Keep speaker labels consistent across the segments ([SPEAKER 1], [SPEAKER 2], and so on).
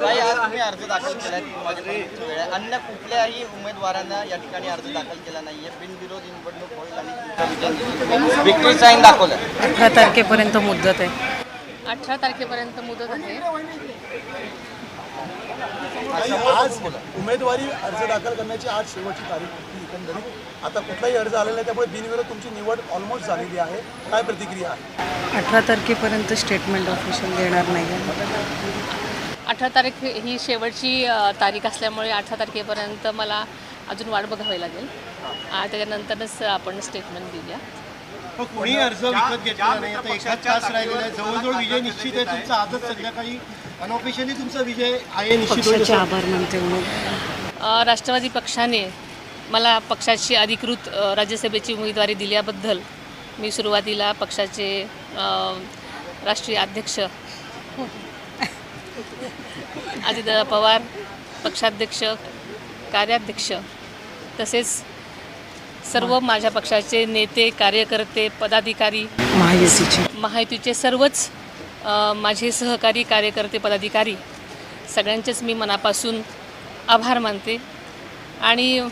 [SPEAKER 1] काही आज तुम्ही अर्ज दाखल केलाय परीक्षेची वेळ आहे. अन्य कुठल्याही उमेदवारांना या ठिकाणी अर्ज दाखल केला नाहीये बिनविरोध निवडणूक होईल आणि. विक्री साईन दाखवलं
[SPEAKER 2] अठरा तारखेपर्यंत मुदत आहे
[SPEAKER 3] अठरा तारखेपर्यंत मुदत आहे
[SPEAKER 4] आज उमेदवारी अर्ज दाखल करण्याची आज शेवटची तारीख होती एकंदरीत. आता कुठलाही अर्ज आलेला नाही त्यामुळे बिनविरोध तुमची निवड ऑलमोस्ट झालेली आहे. काय प्रतिक्रिया आहे?
[SPEAKER 2] अठरा तारखेपर्यंत स्टेटमेंट ऑफिशियल देणार नाही आहे.
[SPEAKER 3] अठरा तारीख ही शेवटची तारीख असल्यामुळे अठरा तारखेपर्यंत मला अजून वाट बघावी लागेल. त्याच्यानंतरच आपण स्टेटमेंट देऊया.
[SPEAKER 5] कोणी अर्ज विकत घेतला नाही आता एकाच तास राहिलेला आहे. जवळजवळ विजय निश्चित आहे तुमचा आजच संध्याकाळी अनऑफिशियली तुमचा विजय आहे निश्चित
[SPEAKER 2] आभार मानते
[SPEAKER 3] राष्ट्रवादी पक्षाने मला पक्षाची अधिकृत राज्यसभेची उमेदवारी दिल्याबद्दल मी सुरुवातीला पक्षाचे राष्ट्रीय अध्यक्ष अजितदादा पवार पक्षाध्यक्ष कार्याध्यक्ष तसेच सर्व माझ्या पक्षाचे नेते कार्यकर्ते पदाधिकारी
[SPEAKER 2] महायुतीचे
[SPEAKER 3] महायुतीचे सर्वच माझे सहकारी कार्यकर्ते पदाधिकारी सगळ्यांचेच मी मनापासून आभार मानते. आणि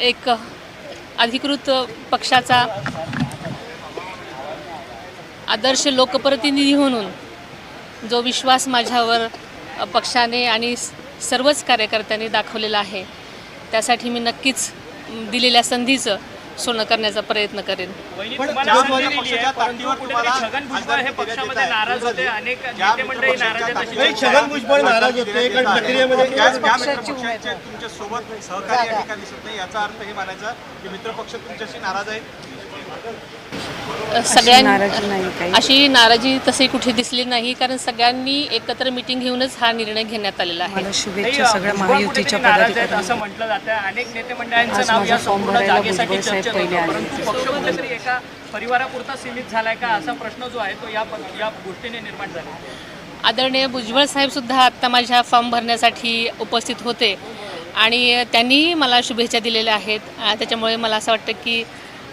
[SPEAKER 3] एक अधिकृत पक्षाचा आदर्श लोकप्रतिनिधी म्हणून जो विश्वास माझ्यावर पक्षाने आणि सर्वच कार्यकर्त्यांनी दाखवलेला आहे त्यासाठी मी नक्कीच दिलेल्या संधीचं सोनं करण्याचा प्रयत्न करेन.
[SPEAKER 5] पण नाही, छगन भुजबळ नाराज होते कारण प्रक्रियेमध्ये
[SPEAKER 6] तुमच्यासोबत सहकारी या ठिकाणी दिसत नाही याचा अर्थ हे मानायचा की मित्रपक्ष तुमच्याशी नाराज आहे.
[SPEAKER 3] अ, सगळ्यां
[SPEAKER 2] नाराजी नाही काही.
[SPEAKER 3] अशी नाराजी तशी कुठे दिसली नाही कारण सगळ्यांनी एकत्र मिटिंग घेऊनच हा निर्णय घेण्यात आलेला आहे.
[SPEAKER 2] मला शुभेच्छा सगळ्या महायुतीच्या पदाधिकाऱ्यांना.
[SPEAKER 7] असं म्हटलं जातं अनेक नेते मंडळांचं नाव या संपूर्ण जागेसाठी चर्चेत होतं. परंतु पक्ष कुठेतरी एका परिवारापुरता सीमित झालाय का? असा प्रश्न जो आहे तो या या गोष्टीने निर्माण झाला.
[SPEAKER 3] आदरणीय भुजबळ साहेब सुद्धा आत्ता माझ्या फॉर्म भरण्यासाठी उपस्थित होते. आणि त्यांनीही मला शुभेच्छा दिलेल्या आहेत. त्याच्यामुळे मला असं वाटतं की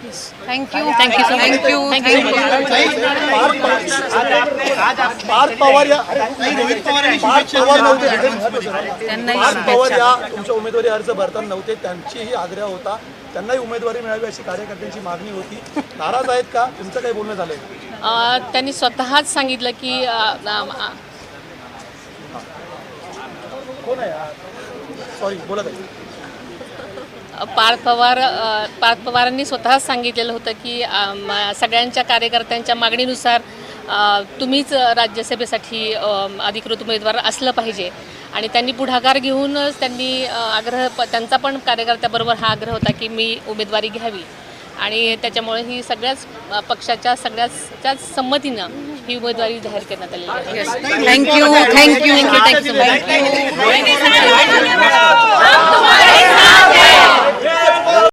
[SPEAKER 2] Thank you
[SPEAKER 3] thank you so much
[SPEAKER 2] thank you
[SPEAKER 3] thank you
[SPEAKER 4] Parth Pawar या पार्थ पवार नव्हते पार्थ पवार
[SPEAKER 2] शुभेच्छा.
[SPEAKER 4] या तुमच्या उमेदवारी अर्ज भरताना नव्हते त्यांचीही आग्रह होता. त्यांनाही उमेदवारी मिळावी अशी कार्यकर्त्यांची मागणी होती. नाराज आहेत का? तुमचं काही बोलणं झालंय?
[SPEAKER 3] त्यांनी स्वतःच सांगितलं की
[SPEAKER 4] कोण आहे? सॉरी बोलत आहे
[SPEAKER 3] पार्थ पवार पार्थ पवारांनी स्वतःच सांगितलेलं होतं की सगळ्यांच्या कार्यकर्त्यांच्या मागणीनुसार तुम्हीच राज्यसभेसाठी अधिकृत उमेदवार असलं पाहिजे. आणि त्यांनी पुढाकार घेऊनच त्यांनी आग्रह प- त्यांचा पण कार्यकर्त्याबरोबर हा आग्रह होता की मी उमेदवारी घ्यावी. आणि त्याच्यामुळे ही सगळ्याच पक्षाच्या सगळ्याच संमतीनं ही उमेदवारी जाहीर करण्यात आलेली आहे.
[SPEAKER 2] Thank you thank you thank you thank you